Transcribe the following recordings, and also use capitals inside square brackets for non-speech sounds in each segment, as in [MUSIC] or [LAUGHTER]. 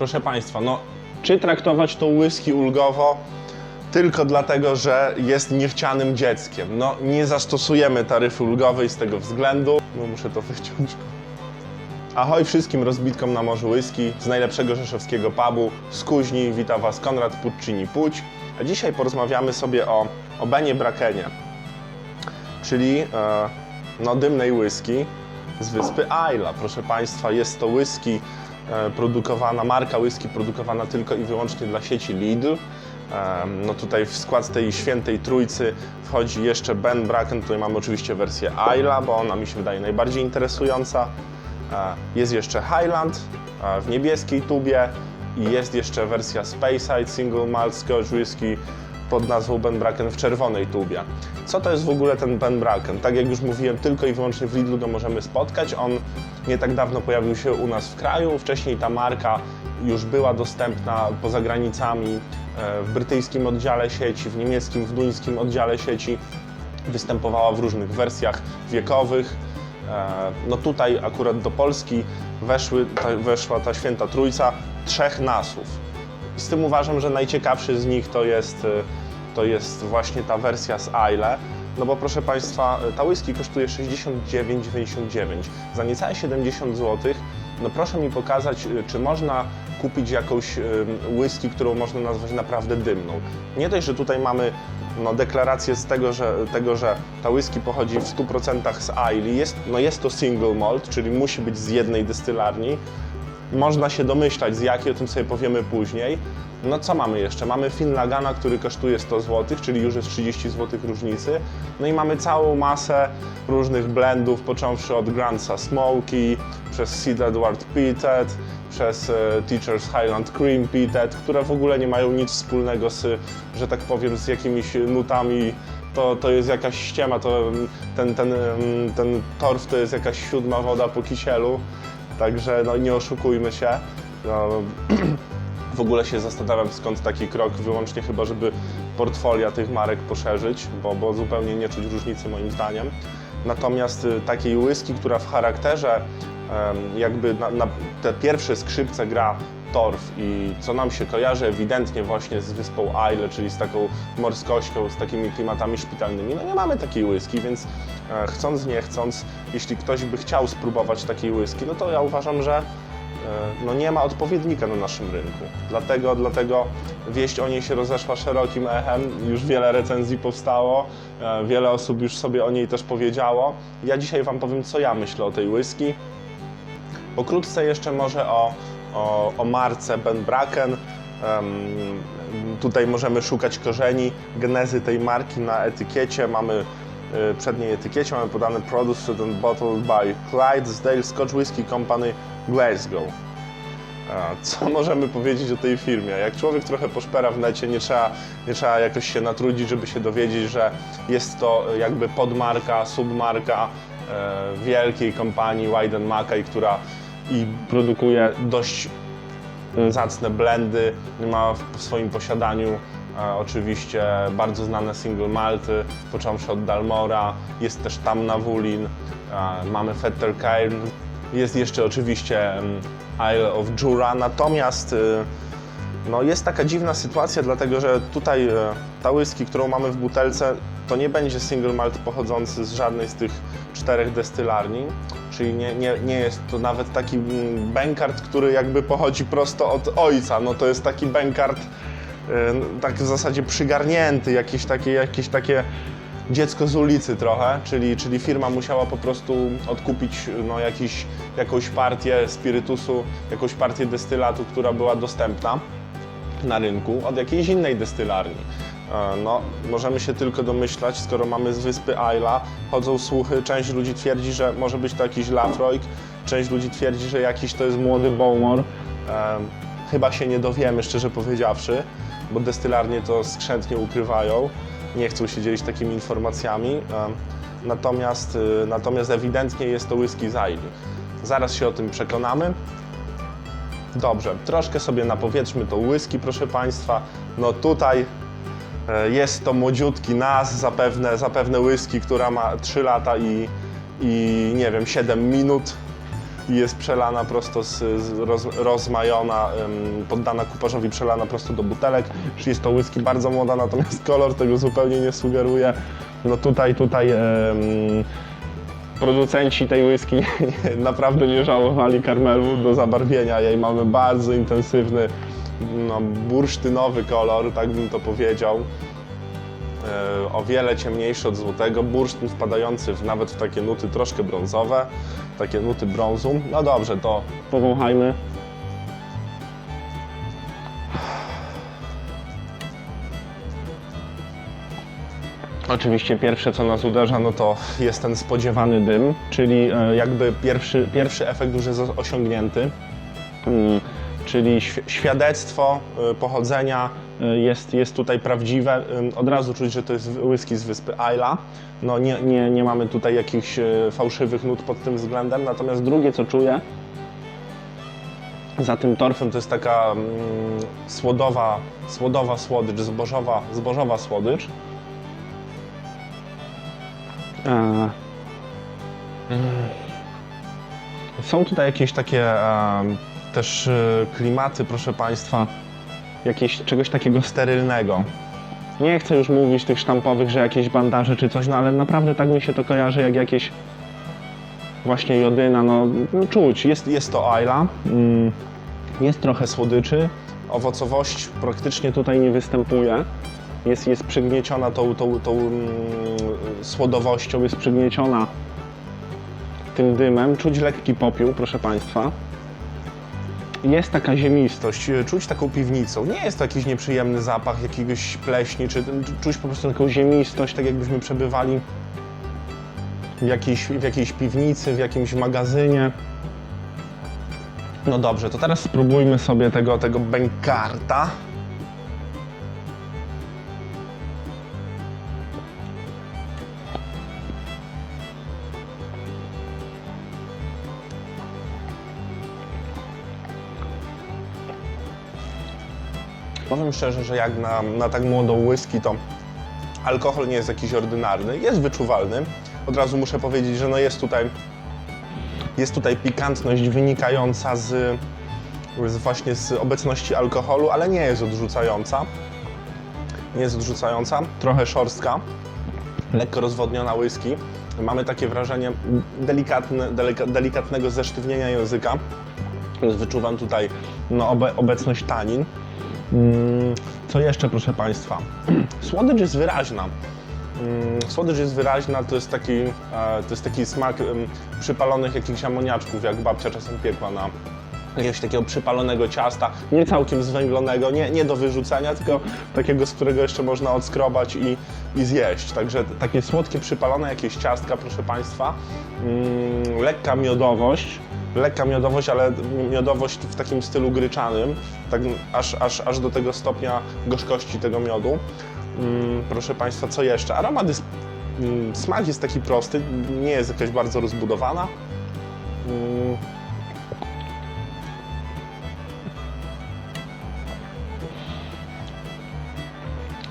Proszę Państwa, no czy traktować to whisky ulgowo tylko dlatego, że jest niechcianym dzieckiem? No nie zastosujemy taryfy ulgowej z tego względu. No muszę to wyciąć. Ahoj wszystkim rozbitkom na morzu whisky z najlepszego rzeszowskiego pubu z Kuźni. Wita Was Konrad Puccini Puć. A dzisiaj porozmawiamy sobie o, o Benie Brakenie, czyli e, no, dymnej whisky z wyspy Isla. Proszę Państwa, jest to whisky produkowana, marka whisky produkowana tylko i wyłącznie dla sieci Lidl. E, No tutaj w skład tej świętej trójcy wchodzi jeszcze Ben Braken, tutaj mamy oczywiście wersję Isla, bo ona mi się wydaje najbardziej interesująca. E, Jest jeszcze Highland e, w niebieskiej tubie i jest jeszcze wersja Speyside Single Malt Scotch Whisky pod nazwą Ben Braken w czerwonej tubie. Co to jest w ogóle ten Ben Braken? Tak jak już mówiłem, tylko i wyłącznie w Lidlu go możemy spotkać. On nie tak dawno pojawił się u nas w kraju. Wcześniej ta marka już była dostępna poza granicami e, w brytyjskim oddziale sieci, w niemieckim, w duńskim oddziale sieci. Występowała w różnych wersjach wiekowych. E, No tutaj akurat do Polski weszły, ta, weszła ta święta trójca trzech nasów. Z tym uważam, że najciekawszy z nich to jest, e, to jest właśnie ta wersja z Aile. No bo proszę Państwa, e, ta whisky kosztuje 69,99 za niecałe 70 zł. No proszę mi pokazać, e, czy można kupić jakąś whisky, którą można nazwać naprawdę dymną. Nie dość, że tutaj mamy no, deklarację z tego, że, tego, że ta whisky pochodzi w 100% z Aili. Jest, no jest to single malt, czyli musi być z jednej destylarni. Można się domyślać z jakiej, o tym sobie powiemy później. No co mamy jeszcze? Mamy Finlagana, który kosztuje 100 zł, czyli już jest 30 zł różnicy. No i mamy całą masę różnych blendów, począwszy od Grandsa Smoky, przez Sid Edward Peated, przez e, Teachers Highland Cream Peated, które w ogóle nie mają nic wspólnego z, że tak powiem, z jakimiś nutami to, to jest jakaś ściema, to mm, ten, ten, mm, ten torf to jest jakaś siódma woda po kisielu. Także no, nie oszukujmy się. No, [CLEARS THROAT] w ogóle się zastanawiam, skąd taki krok, wyłącznie chyba, żeby portfolia tych marek poszerzyć, bo, bo zupełnie nie czuć różnicy moim zdaniem. Natomiast y, takiej whisky, która w charakterze jakby na, na te pierwsze skrzypce gra torf i co nam się kojarzy ewidentnie właśnie z wyspą Isle, czyli z taką morskością, z takimi klimatami szpitalnymi, no nie mamy takiej whisky, więc e, chcąc nie chcąc, jeśli ktoś by chciał spróbować takiej whisky, no to ja uważam, że e, no nie ma odpowiednika na naszym rynku. Dlatego, dlatego wieść o niej się rozeszła szerokim echem, już wiele recenzji powstało, e, wiele osób już sobie o niej też powiedziało. Ja dzisiaj Wam powiem, co ja myślę o tej whisky. Pokrótce jeszcze może o, o, o marce Ben Braken. Em, tutaj możemy szukać korzeni, genezy tej marki na etykiecie. Mamy y, przedniej etykiecie mamy podane Produced and Bottled by Clydesdale Scotch Whisky Company Glasgow. Co [LAUGHS] możemy powiedzieć o tej firmie? Jak człowiek trochę poszpera w necie, nie trzeba, nie trzeba jakoś się natrudzić, żeby się dowiedzieć, że jest to jakby podmarka, submarka wielkiej kompanii Wyden Mackay, która i produkuje dość zacne blendy, ma w swoim posiadaniu e, oczywiście bardzo znane single malty, począwszy od Dalmora, jest też tam na Wulin, e, mamy Fetter Cairn, jest jeszcze oczywiście em, Isle of Jura, natomiast no jest taka dziwna sytuacja, dlatego że tutaj e, ta whisky, którą mamy w butelce, to nie będzie single malt pochodzący z żadnej z tych czterech destylarni, czyli nie, nie, nie jest to nawet taki mm, bękart, który jakby pochodzi prosto od ojca. No to jest taki bękart e, tak w zasadzie przygarnięty, jakieś takie, jakieś takie dziecko z ulicy trochę, czyli, czyli firma musiała po prostu odkupić no, jakiś, jakąś partię spirytusu, jakąś partię destylatu, która była dostępna na rynku od jakiejś innej destylarni. E, No, możemy się tylko domyślać, skoro mamy z wyspy Isla, chodzą słuchy, część ludzi twierdzi, że może być to jakiś Lafroig, część ludzi twierdzi, że jakiś to jest młody Bowmore. E, Chyba się nie dowiemy, szczerze powiedziawszy, bo destylarnie to skrzętnie ukrywają, nie chcą się dzielić takimi informacjami. E, Natomiast, natomiast ewidentnie jest to whisky z Isli. Zaraz się o tym przekonamy. Dobrze, troszkę sobie napowietrzmy to whisky, proszę Państwa. No tutaj e, jest to młodziutki nas, zapewne, zapewne whisky, która ma 3 lata i, i nie wiem, 7 minut. i jest przelana prosto z, roz, rozmajona, poddana kuparzowi, przelana prosto do butelek. Czyli jest to whisky bardzo młoda, natomiast kolor tego zupełnie nie sugeruje. No tutaj, tutaj producenci tej whisky naprawdę nie żałowali karmelu do zabarwienia jej. Mamy bardzo intensywny, no, bursztynowy kolor, tak bym to powiedział. E, o wiele ciemniejszy od złotego, bursztyn wpadający w, nawet w takie nuty troszkę brązowe, takie nuty brązu. No dobrze, to powąchajmy. Oczywiście pierwsze co nas uderza, no to jest ten spodziewany dym, czyli e, jakby pierwszy, pierwszy efekt już jest osiągnięty. Mm, czyli świ- świadectwo y, pochodzenia y, jest, jest tutaj prawdziwe. Od razu czuć, że to jest whisky z wyspy Isla. No nie, nie, nie mamy tutaj jakichś fałszywych nut pod tym względem. Natomiast drugie, co czuję za tym torfem, to jest taka mm, słodowa, słodowa słodycz, zbożowa, zbożowa słodycz. E, Są tutaj jakieś takie też e, klimaty, proszę Państwa, jakieś, czegoś takiego sterylnego. Nie chcę już mówić tych sztampowych, że jakieś bandaże czy coś, no ale naprawdę tak mi się to kojarzy jak jakieś właśnie jodyna, no, no czuć, jest, jest to Ayla, mm, jest trochę słodyczy, owocowość praktycznie tutaj nie występuje. Jest, jest przygnieciona tą, tą, tą mm, słodowością, jest przygnieciona tym dymem. Czuć lekki popiół, proszę Państwa. Jest taka ziemistość, czuć taką piwnicą. Nie jest to jakiś nieprzyjemny zapach jakiegoś pleśni, czy czuć po prostu taką ziemistość, tak jakbyśmy przebywali w jakiejś, w jakiejś piwnicy, w jakimś magazynie. No dobrze, to teraz spróbujmy sobie tego, tego bękarta. Powiem szczerze, że jak na, na tak młodą whisky, to alkohol nie jest jakiś ordynarny, jest wyczuwalny. Od razu muszę powiedzieć, że no jest tutaj, jest tutaj pikantność wynikająca z, z właśnie z obecności alkoholu, ale nie jest odrzucająca. Nie jest odrzucająca, trochę szorstka, lekko rozwodniona whisky. Mamy takie wrażenie delikatne, delika, delikatnego zesztywnienia języka. Wyczuwam tutaj no, obe, obecność tanin. Mm, Co jeszcze, proszę Państwa? [CLEARS THROAT] Słodycz jest wyraźna. Mm, Słodycz jest wyraźna, to jest taki, e, to jest taki smak przypalonych jakichś amoniaczków, jak babcia czasem piekła na jakiegoś takiego przypalonego ciasta, nie całkiem zwęglonego, nie, nie do wyrzucenia, tylko takiego, z którego jeszcze można odskrobać i, i zjeść. Także takie słodkie, przypalone jakieś ciastka, proszę Państwa. Mm, lekka miodowość, lekka miodowość, ale miodowość w takim stylu gryczanym, tak aż, aż, aż do tego stopnia gorzkości tego miodu. Mm, proszę Państwa, co jeszcze? Aromat jest, mm, smak jest taki prosty, nie jest jakaś bardzo rozbudowana. Mm,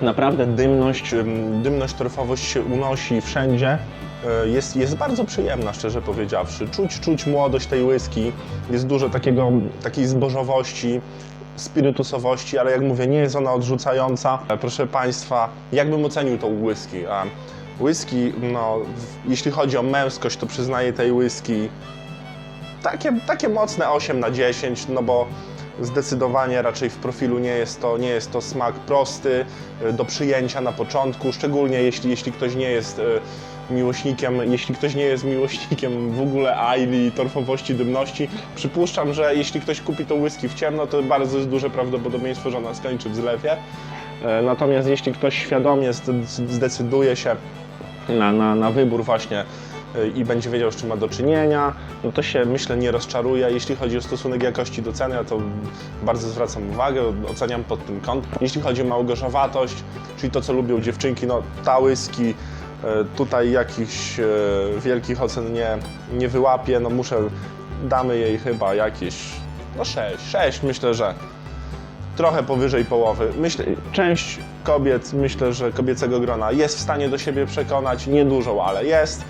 Naprawdę dymność, ym, dymność, torfowość się unosi wszędzie. Y, Jest, jest bardzo przyjemna, szczerze powiedziawszy. Czuć, czuć młodość tej whisky. Jest dużo takiego, takiej zbożowości, spirytusowości, ale jak mówię, nie jest ona odrzucająca. E, Proszę Państwa, jakbym ocenił tą whisky? Whisky, no, jeśli chodzi o męskość, to przyznaję tej whisky takie, takie mocne 8 na 10, no bo zdecydowanie raczej w profilu nie jest to, nie jest to smak prosty y, do przyjęcia na początku, szczególnie jeśli, jeśli ktoś nie jest miłośnikiem, jeśli ktoś nie jest miłośnikiem w ogóle aili torfowości, dymności, przypuszczam, że jeśli ktoś kupi to whisky w ciemno, to bardzo jest duże prawdopodobieństwo, że ona skończy w zlewie. E, Natomiast jeśli ktoś świadomie zde- zdecyduje się na, na, na wybór właśnie y, i będzie wiedział, z czym ma do czynienia, no to się myślę nie rozczaruje. Jeśli chodzi o stosunek jakości do ceny, to bardzo zwracam uwagę, oceniam pod tym kątem. Jeśli chodzi o małgorzowatość, czyli to, co lubią dziewczynki, no ta y, tutaj jakichś y, wielkich ocen nie, nie wyłapię, no muszę, damy jej chyba jakieś, no 6, 6 myślę, że trochę powyżej połowy. Myślę, część kobiet, myślę, że kobiecego grona jest w stanie do siebie przekonać, niedużą, ale jest.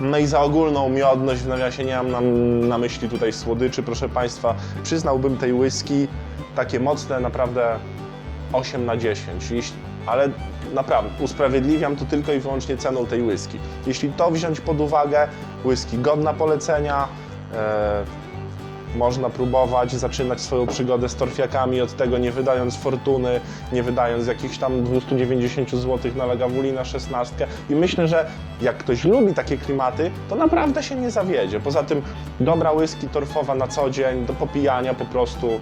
No i za ogólną miodność, w nawiasie nie mam na, na myśli tutaj słodyczy, proszę Państwa, przyznałbym tej whisky takie mocne naprawdę 8 na 10, Jeśli, ale naprawdę usprawiedliwiam to tylko i wyłącznie ceną tej whisky. Jeśli to wziąć pod uwagę, whisky godna polecenia, e, można próbować zaczynać swoją przygodę z torfiakami od tego, nie wydając fortuny, nie wydając jakichś tam 290 zł na Lagavuli na 16. I myślę, że jak ktoś lubi takie klimaty, to naprawdę się nie zawiedzie. Poza tym dobra whisky torfowa na co dzień, do popijania po prostu, ym,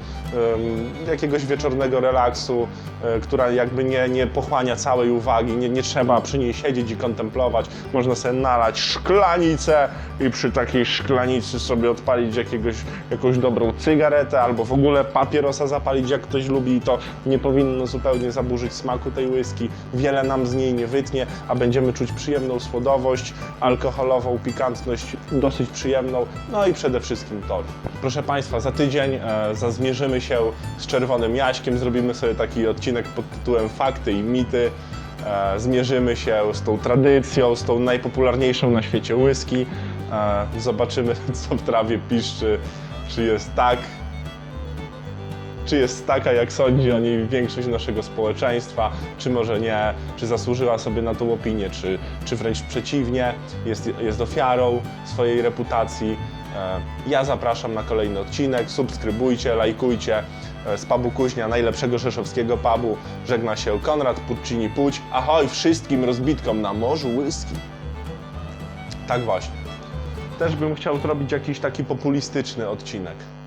jakiegoś wieczornego relaksu, y, która jakby nie, nie pochłania całej uwagi, nie, nie trzeba przy niej siedzieć i kontemplować. Można sobie nalać szklanicę i przy takiej szklanicy sobie odpalić jakiegoś, jakąś dobrą cygaretę albo w ogóle papierosa zapalić, jak ktoś lubi i to nie powinno zupełnie zaburzyć smaku tej whisky. Wiele nam z niej nie wytnie, a będziemy czuć przyjemną słodowość, alkoholową pikantność dosyć przyjemną, no i przede wszystkim to. Proszę Państwa, za tydzień e, zazmierzymy się z Czerwonym Jaśkiem, zrobimy sobie taki odcinek pod tytułem Fakty i mity. E, zmierzymy się z tą tradycją, z tą najpopularniejszą na świecie whisky. E, zobaczymy, [LAUGHS] co w trawie piszczy, czy jest tak, czy jest taka, jak sądzi o niej większość naszego społeczeństwa, czy może nie, czy zasłużyła sobie na tą opinię, czy, czy wręcz przeciwnie, jest, jest ofiarą swojej reputacji. E, Ja zapraszam na kolejny odcinek, subskrybujcie, lajkujcie. E, Z pubu Kuźnia, najlepszego rzeszowskiego pubu, żegna się Konrad Puccini Puć. Ahoj wszystkim rozbitkom na morzu whisky. Tak właśnie. Też bym chciał zrobić jakiś taki populistyczny odcinek.